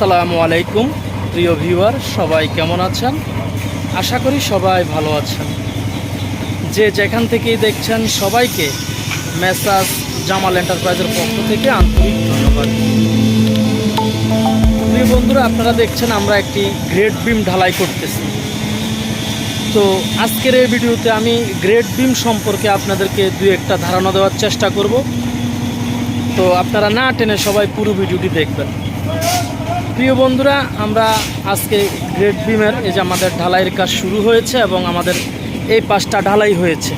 আসসালামু আলাইকুম, প্রিয় ভিউয়ার, সবাই কেমন আছেন? আশা করি সবাই ভালো আছেন। যে যেখান থেকেই দেখছেন সবাইকে মেসাজ জামাল এন্টারপ্রাইজের পক্ষ থেকে আন্তরিক ধন্যবাদ। প্রিয় বন্ধুরা, আপনারা দেখছেন আমরা একটি গ্রেড বিম ঢালাই করতেছি। তো আজকের এই ভিডিওতে আমি গ্রেড বিম সম্পর্কে আপনাদেরকে দু একটা ধারণা দেওয়ার চেষ্টা করব। তো আপনারা না টেনে সবাই পুরো ভিডিওটি দেখবেন। প্রিয় বন্ধুরা, আমরা আজকে গ্রেড বিমের এই যে আমাদের ঢালাইয়ের কাজ শুরু হয়েছে এবং আমাদের এই পাঁচটা ঢালাই হয়েছে।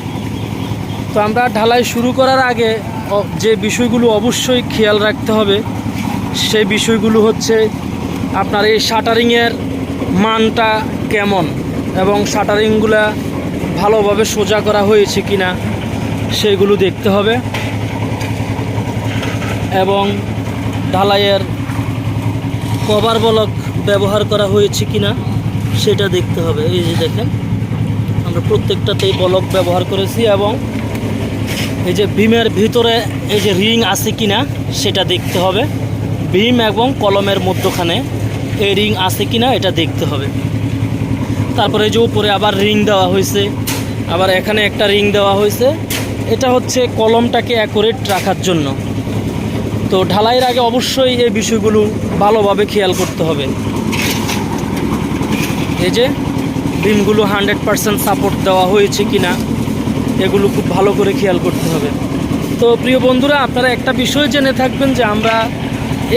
তো আমরা ঢালাই শুরু করার আগে যে বিষয়গুলো অবশ্যই খেয়াল রাখতে হবে, সেই বিষয়গুলো হচ্ছে আপনার এই শাটারিংয়ের মানটা কেমন এবং শাটারিংগুলা ভালোভাবে সোজা করা হয়েছে কি না সেগুলো দেখতে হবে। এবং ঢালাইয়ের কভার ব্লক ব্যবহার করা হয়েছে কিনা সেটা দেখতে হবে। এই যে দেখেন, আমরা প্রত্যেকটাতেই ব্লক ব্যবহার করেছি এবং এই যে বিমের ভিতরে এই যে রিং আছে কিনা সেটা দেখতে হবে। বিম এবং কলমের মধ্যখানে এই রিং আছে কিনা এটা দেখতে হবে। তারপরে এই যে উপরে আবার রিং দেওয়া হয়েছে, আবার এখানে একটা রিং দেওয়া হয়েছে। এটা হচ্ছে কলমটাকে অ্যাকুরেট রাখার জন্য। তো ঢালাইয়ের আগে অবশ্যই এই বিষয়গুলো ভালোভাবে খেয়াল করতে হবে। এই যে বিমগুলো হান্ড্রেড পারসেন্ট সাপোর্ট দেওয়া হয়েছে কি না এগুলো খুব ভালো করে খেয়াল করতে হবে। তো প্রিয় বন্ধুরা, আপনারা একটা বিষয় জেনে থাকবেন যে আমরা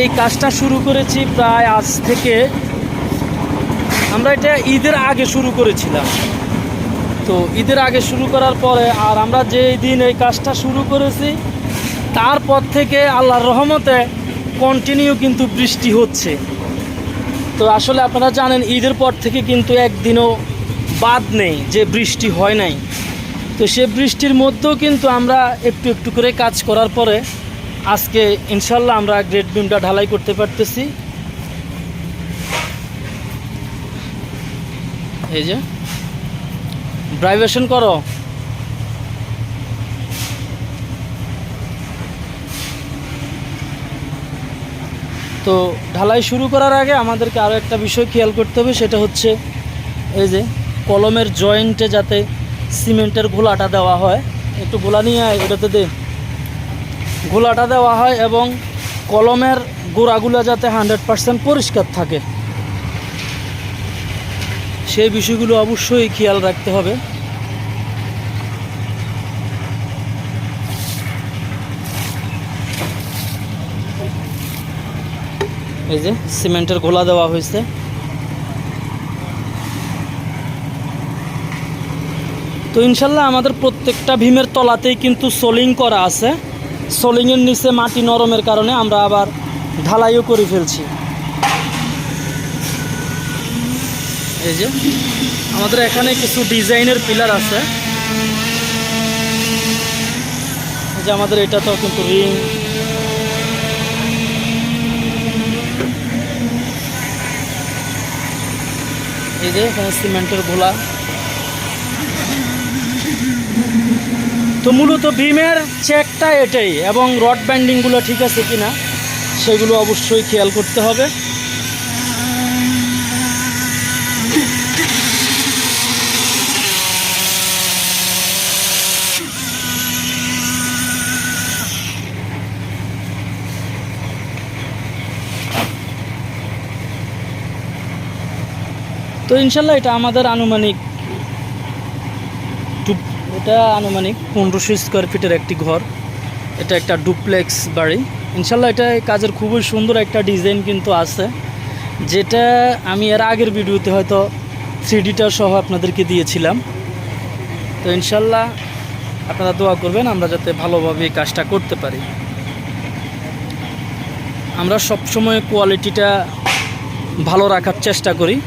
এই কাজটা শুরু করেছি প্রায় আজ থেকে, আমরা এটা ঈদের আগে শুরু করেছিলাম। তো ঈদের আগে শুরু করার পরে আর আমরা যেই দিন এই কাজটা শুরু করেছি তারপর থেকে আল্লাহর রহমতে কন্টিনিউ কিন্তু বৃষ্টি হচ্ছে। তো আসলে আপনারা জানেন, ঈদের পর থেকে কিন্তু একদিনও বাদ নেই যে বৃষ্টি হয় নাই। তো সে বৃষ্টির মধ্যেও কিন্তু আমরা একটু একটু করে কাজ করার পরে আজকে ইনশাল্লাহ আমরা গ্রেড বিমটা ঢালাই করতে পারতেছি। এই যে ড্রাইভেশন করো। তো ঢালাই শুরু করার আগে আমাদেরকে আরও একটা বিষয় খেয়াল করতে হবে, সেটা হচ্ছে এই যে কলমের জয়েন্টে যাতে সিমেন্টের ঘোলাটা দেওয়া হয়, একটু গোলা নিয়ে আয় ওটাতে দে। ঘোলাটা দেওয়া হয় এবং কলমের গোড়াগুলো যাতে হান্ড্রেড পারসেন্ট পরিষ্কার থাকে। সেই বিষয়গুলো অবশ্যই খেয়াল রাখতে হবে। এই যে সিমেন্টের গোলা দেওয়া হয়েছে। তো ইনশাল্লাহ আমাদের প্রত্যেকটা ভীমের তলাতেই কিন্তু সোলিং করা আছে। সোলিংয়ের নিচে মাটি নরমের কারণে আমরা আবার ঢালাইও করে ফেলছি। এই যে আমাদের এখানে কিছু ডিজাইনের পিলার আছে। যে আমাদের এটা তো কিন্তু রিং এই যে এখানে সিমেন্টের গোলা। তো মূলত বিমের চেকটা এটাই, এবং রড ব্যান্ডিংগুলো ঠিক আছে কিনা, সেগুলো অবশ্যই খেয়াল করতে হবে। তো ইনশাল্লাহ এটা আমাদের আনুমানিক এটা আনুমানিক পনেরোশো স্কোয়ার ফিটের একটি ঘর। এটা একটা ডুপ্লেক্স বাড়ি। ইনশাল্লাহ এটা কাজের খুবই সুন্দর একটা ডিজাইন কিন্তু আছে। যেটা আমি এর আগের ভিডিওতে হয়তো থ্রিডিটা সহ আপনাদেরকে দিয়েছিলাম। তো ইনশাল্লাহ আপনারা দোয়া করবেন আমরা যাতে ভালোভাবে কাজটা করতে পারি। আমরা সবসময় কোয়ালিটিটা ভালো রাখার চেষ্টা করি।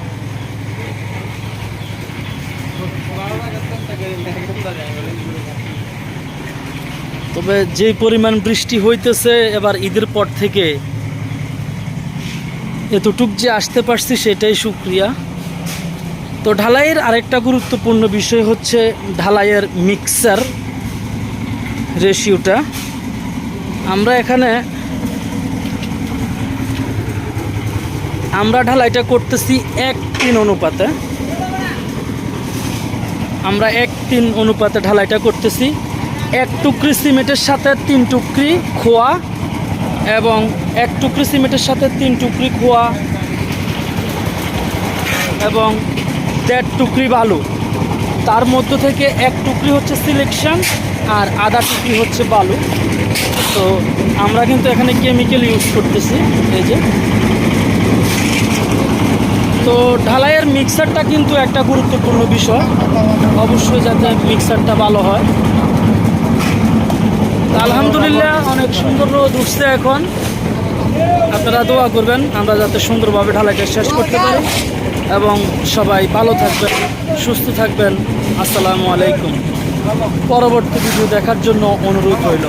তবে যে পরিমাণ বৃষ্টি হইতেছে এবার ঈদের পর থেকে এতটুক যে আসতে পারছি সেটাই সুক্রিয়া। তো ঢালাইয়ের আরেকটা গুরুত্বপূর্ণ বিষয় হচ্ছে ঢালাইয়ের মিক্সার রেশিওটা। আমরা এখানে আমরা ঢালাইটা করতেছি এক তিন অনুপাতে। আমরা এক তিন অনুপাতে ঢালাইটা করতেছি। এক টুকরি সিমেন্টের সাথে তিন টুকরি খোয়া এবং এক টুকরি সিমেন্টের সাথে তিন টুকরি খোয়া এবং দেড় টুকরি বালু। তার মধ্য থেকে এক টুকরি হচ্ছে সিলেকশন আর আধা টুকরি হচ্ছে বালু। তো আমরা কিন্তু এখানে কেমিক্যাল ইউজ করতেছি, এই যে। তো ঢালাইয়ের মিক্সারটা কিন্তু একটা গুরুত্বপূর্ণ বিষয়। অবশ্যই যাতে মিক্সারটা ভালো হয়। আলহামদুলিল্লাহ, অনেক সুন্দর রোদ উঠছে এখন। আপনারা দোয়া করবেন, আমরা যাতে সুন্দরভাবে ঢালাইটা শেষ করতে পারি। এবং সবাই ভালো থাকবেন, সুস্থ থাকবেন। আসসালামু আলাইকুম। পরবর্তী ভিডিও দেখার জন্য অনুরোধ রইল।